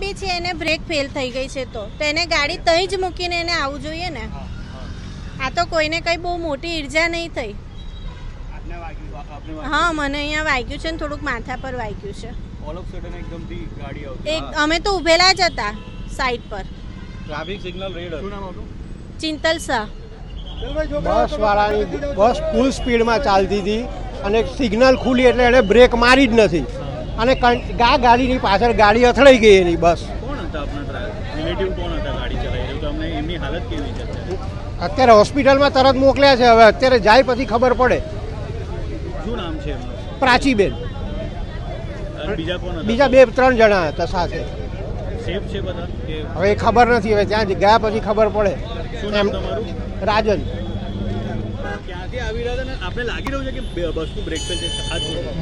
બી છે એને brake fail થઈ ગઈ છે તો. તેને એને ગાડી તહીં જ મૂકીને એને આવવું જોઈએ ને. આ તો કોઈને કંઈ બહુ મોટી ઈર્જા નહીં થઈ. આપને વાગ્યું આપને હા મને અહીંયા વાગ્યું છે ને થોડુંક માથા પર વાગ્યું છે. ઓલ ઓફ સડન એકદમથી ગાડી આવતી. એક અમે તો ઊભેલા જ હતા સાઈડ પર. ટ્રાફિક સિગ્નલ રેડ હતું. ચિંતલ શાહ. બસ વાળાની બસ ફૂલ સ્પીડમાં ચાલતી હતી અને સિગ્નલ ખુલી એટલે એણે બ્રેક મારી જ નથી. અને ગા ગાડીની પાછળ ગાડી અથડાઈ ગઈ એની બસ. અત્યારે? હોસ્પિટલમાં તરત મોકલ્યા છે હવે અત્યારે જાય પછી ખબર પડે. શું નામ છે પ્રાચીબેન. બીજા બે ત્રણ જણા હતા સાથે. હવે ખબર નથી હવે ત્યાં ગયા પછી ખબર પડે. એમ રાજન. ક્યાંથી આવી રહ્યા હતા આપણે લાગી રહ્યું છે કે બસનું બ્રેક ફેલ છે?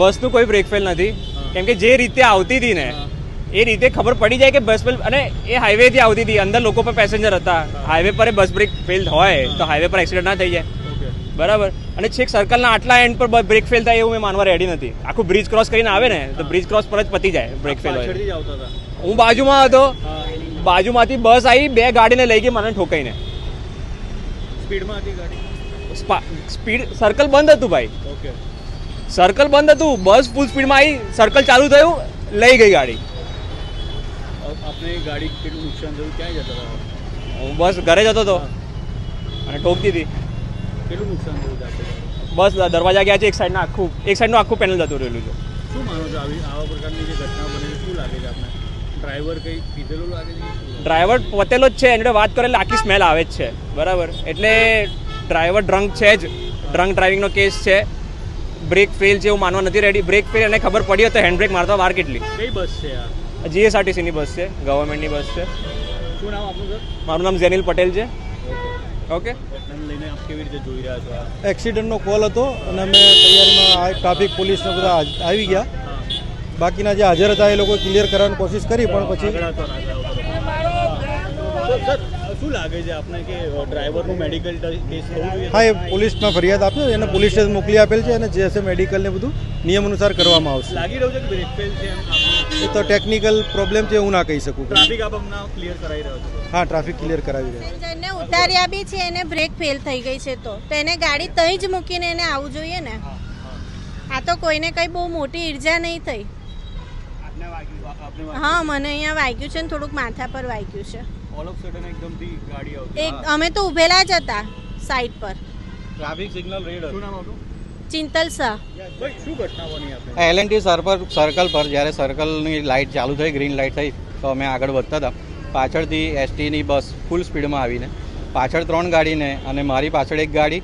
બસનું કોઈ બ્રેક ફેલ નથી. કેમ કે જે રીતે આવતી હતી ને એ રીતે ખબર પડી જાય કે બસ ફેલ અને એ હાઈવે થી આવતી હતી. અંદર લોકો પર પેસેન્જર હતા. હાઈવે પર બસ બ્રેક ફેલ હોય તો હાઈવે પર એક્સિડન્ટ ના થઈ જાય. બરાબર? અને છેક સર્કલના આટલા એન્ડ પર બ્રેક ફેલ થાય એવું મેં માનવા રેડી નથી. આખું બ્રિજ ક્રોસ કરીને આવે ને તો બ્રિજ ક્રોસ પર જ પતી જાય બ્રેક ફેલ હોય. હું બાજુમાં હતો. બાજુમાંથી બસ આવી બે ગાડીને લઈ ગઈ મને ઠોકાઈને. સ્પીડમાં હતી ગાડી. સ્પીડ સર્કલ બંધ હતું ભાઈ. ઓકે સર્કલ બંધ હતું બસ ફૂલ સ્પીડમાં આવી સર્કલ ચાલુ થયું લઈ ગઈ ગાડી. આપણે ગાડી કેટલું નુકસાન થયું? ક્યાં જતો હતો હું બસ ઘરે જતો હતો. અને ઠોકતી હતી. કેટલું નુકસાન થયું બસ દરવાજા ગયા છે એક સાઈડના આખું એક સાઈડનું આખું પેનલ જતું રહેલું છે. શું માનો છો? આવી આવા પ્રકારની જે ઘટના બને શું લાગે છે આપણે ડ્રાઈવર કંઈ પીધેલું લાગે છે? ડ્રાઈવર પતેલો જ છે એની વાત કરેલી આખી સ્મેલ આવે જ છે. બરાબર. એટલે ડ્રાઈવર ડ્રંક છે જ. ડ્રંક ડ્રાઇવિંગનો કેસ છે. બ્રેક ફેલ છે એવું માનવા નથી રેડી બ્રેક ફેલ એને ખબર પડી હોય તો હેન્ડ બ્રેક મારતા વાર કેટલી? કઈ બસ છે આ જીએસઆરટીસીની બસ છે. ગવર્મેન્ટની બસ છે. શું નામ આપનું સર મારું નામ ઝેનિલ પટેલ છે. ઓકે લઈને આપ કેવી રીતે જોઈ રહ્યા છો એક્સિડન્ટનો કોલ હતો અને અમે તૈયારીમાં આ ટ્રાફિક પોલીસને બધા આવી ગયા. બાકીના જે હાજર હતા એ લોકો ક્લિયર કરવાની કોશિશ કરી પણ પછી આગળ હતો ને આગળ હતો. તો સર શું લાગે છે આપને કે ડ્રાઈવરનું મેડિકલ કેસ હા એ પોલીસમાં ફરિયાદ આપ્યો એને પોલીસ સ્ટેશન મોકલી આપેલ છે અને જે હશે મેડિકલ ને બધું નિયમ અનુસાર કરવામાં આવશે. લાગી રહ્યું છે કે બ્રેક ફેલ છે એ તો ટેકનિકલ પ્રોબ્લેમ છે હું ના કહી શકું. ટ્રાફિક આપ હમણાં ક્લિયર કરાવી રહ્યો છો? હા ટ્રાફિક ક્લિયર કરાવી રહ્યા એને ઉતાર્યા બી છે એને બ્રેક ફેલ થઈ ગઈ છે તો. તો એને ગાડી તહીં જ મૂકીને એને આવવું જોઈએ ને? આ તો કોઈને કંઈ બહુ મોટી ઈર્જા નહીં થઈ. હા મને અહીંયા વાગ્યું છે ને થોડુંક માથા પર વાગ્યું છે. ઓલ ઓફ સડન એકદમથી ગાડી આવતી. એક અમે તો ઉભેલા જ હતા સાઈડ પર. ટ્રાફિક સિગ્નલ રેડ શું નામ આપણું ચિંતલ શાહ ભાઈ શું ઘટના બની આપણે L N T circle circle પર જ્યારે સર્કલની લાઇટ ચાલુ થઈ ગ્રીન લાઇટ થઈ તો અમે આગળ વધતા હતા. પાછળથી એસટીની બસ ફૂલ સ્પીડમાં આવીને પાછળ ત્રણ ગાડીને અને મારી પાછળ એક ગાડી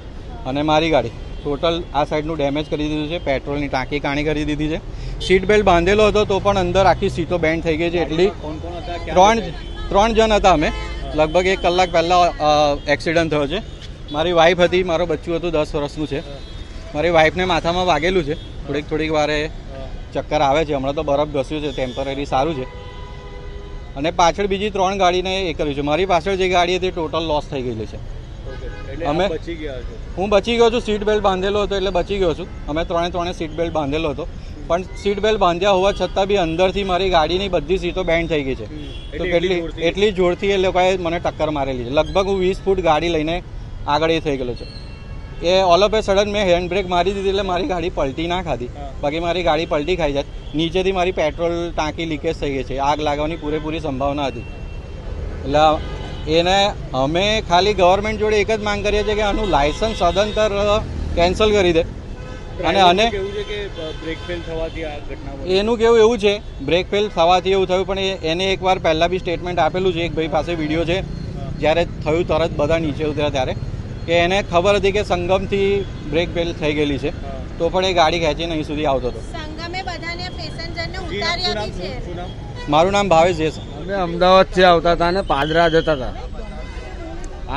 અને મારી ગાડી. ટોટલ આ સાઈડનું ડેમેજ કરી દીધું છે પેટ્રોલની ટાંકી કાણી કરી દીધી છે. સીટ બેલ્ટ બાંધેલો હતો તો પણ અંદર આખી સીટો બેન્ડ થઈ ગઈ છે એટલી. કોણ કોણ હતા ત્રણ ત્રણ જણ હતા અમે. લગભગ એક કલાક પહેલાં એક્સિડન્ટ થયો છે. મારી વાઈફ હતી મારો બચ્ચું હતું દસ વર્ષનું છે. મારી વાઈફને માથામાં વાગેલું છે. થોડીક થોડીક વારે ચક્કર આવે છે. હમણાં તો બરફ ઘસ્યું છે ટેમ્પરરી સારું છે. અને પાછળ બીજી ત્રણ ગાડીને એ કર્યું છે. મારી પાછળ જે ગાડી હતી ટોટલ લોસ થઈ ગયેલી છે. અમે- અમે બચી ગયા હું બચી ગયો છું સીટ બેલ્ટ બાંધેલો હતો એટલે બચી ગયો છું. અમે ત્રણે ત્રણે સીટ બેલ્ટ બાંધેલો હતો. પણ સીટ બેલ્ટ બાંધ્યા હોવા છતાં બી અંદરથી મારી ગાડીની બધી સીટો બેન્ડ થઈ ગઈ છે. તો કેટલી એટલી જોરથી? એ લોકોએ મને ટક્કર મારેલી છે. લગભગ હું વીસ ફૂટ ગાડી લઈને આગળ એ થઈ ગયેલો છે. એ ઓલ ઓફ એ સડન મેં હેન્ડ બ્રેક મારી દીધી એટલે મારી ગાડી પલટી ના ખાધી. બાકી મારી ગાડી પલટી ખાઈ જાત. નીચેથી મારી પેટ્રોલ ટાંકી લીકેજ થઈ ગઈ છે. આગ લાગવાની પૂરેપૂરી સંભાવના હતી. એટલે એને અમે ખાલી ગવર્મેન્ટ જોડે એક જ માંગ કરીએ છીએ કે આનું લાયસન્સ સદંતર કેન્સલ કરી દે. અને ઘટના એનું કેવું એવું છે બ્રેક ફેલ થવાથી એવું થયું પણ એને એકવાર પહેલાં બી સ્ટેટમેન્ટ આપેલું છે એક ભાઈ પાસે વીડિયો છે જ્યારે થયું તરત બધા નીચે ઉતર્યા ત્યારે કે એને ખબર હતી કે સંગમથી બ્રેક ફેલ થઈ ગયેલી છે તો પણ એ ગાડી ખેંચીને અહીં સુધી આવતો હતો. મારું નામ ભાવેશ જેસ. અમે અમદાવાદથી આવતા હતા અને પાદરા જતા હતા.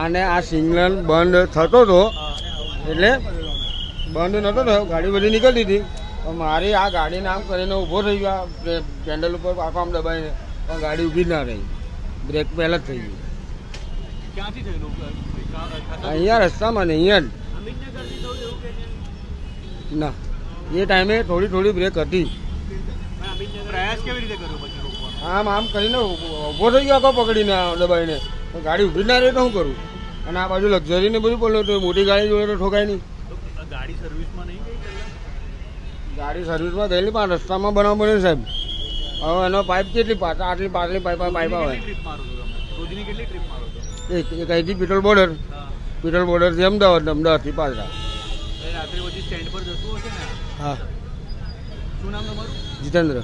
અને આ સિગ્નલ બંધ થતો હતો એટલે બંધ નતો થયો ગાડી બધી નીકળતી હતી. મારી આ ગાડીને આમ કરીને ઊભો થઈ ગયો પેન્ડલ ઉપર આખો આમ દબાઈને પણ ગાડી ઊભી ના રહી. બ્રેક પહેલાં જ થઈ ગઈ. અહીંયા રસ્તામાં ને અહીંયા ના એ ટાઈમે થોડી થોડી બ્રેક હતી. પ્રયાસ કેવી રીતે કર્યો પછી આમ આમ કરીને ઊભો થઈ ગયો આખો પકડીને આ દબાઈને. ગાડી ઊભી ના રહે તો શું કરું? અને આ બાજુ લક્ઝરી ને બધું બોલો તો મોટી ગાડી જોડે તો ઠોકાય નહીં. ગાડી સર્વિસમાં નહીં ગઈ કલાક ગાડી સર્વિસમાં થયેલી પણ રસ્તામાં બનાવ બન્યો સાહેબ. હવે એનો પાઇપ કેટલી પાછા આટલી પાતળી પાઇપ પાઇપ આવે. એ ટ્રીપ મારો છો તમે? રોજની કેટલી ટ્રીપ મારો છો? એક એક અહીંથી પીટલ બોર્ડર પીટલ બોર્ડરથી અમદાવાદ અમદાવાદથી પાછા. રાત્રે પછી સ્ટેન્ડ પર જતું હશે ને? હા. શું નામ તમારું? જીતેન્દ્ર.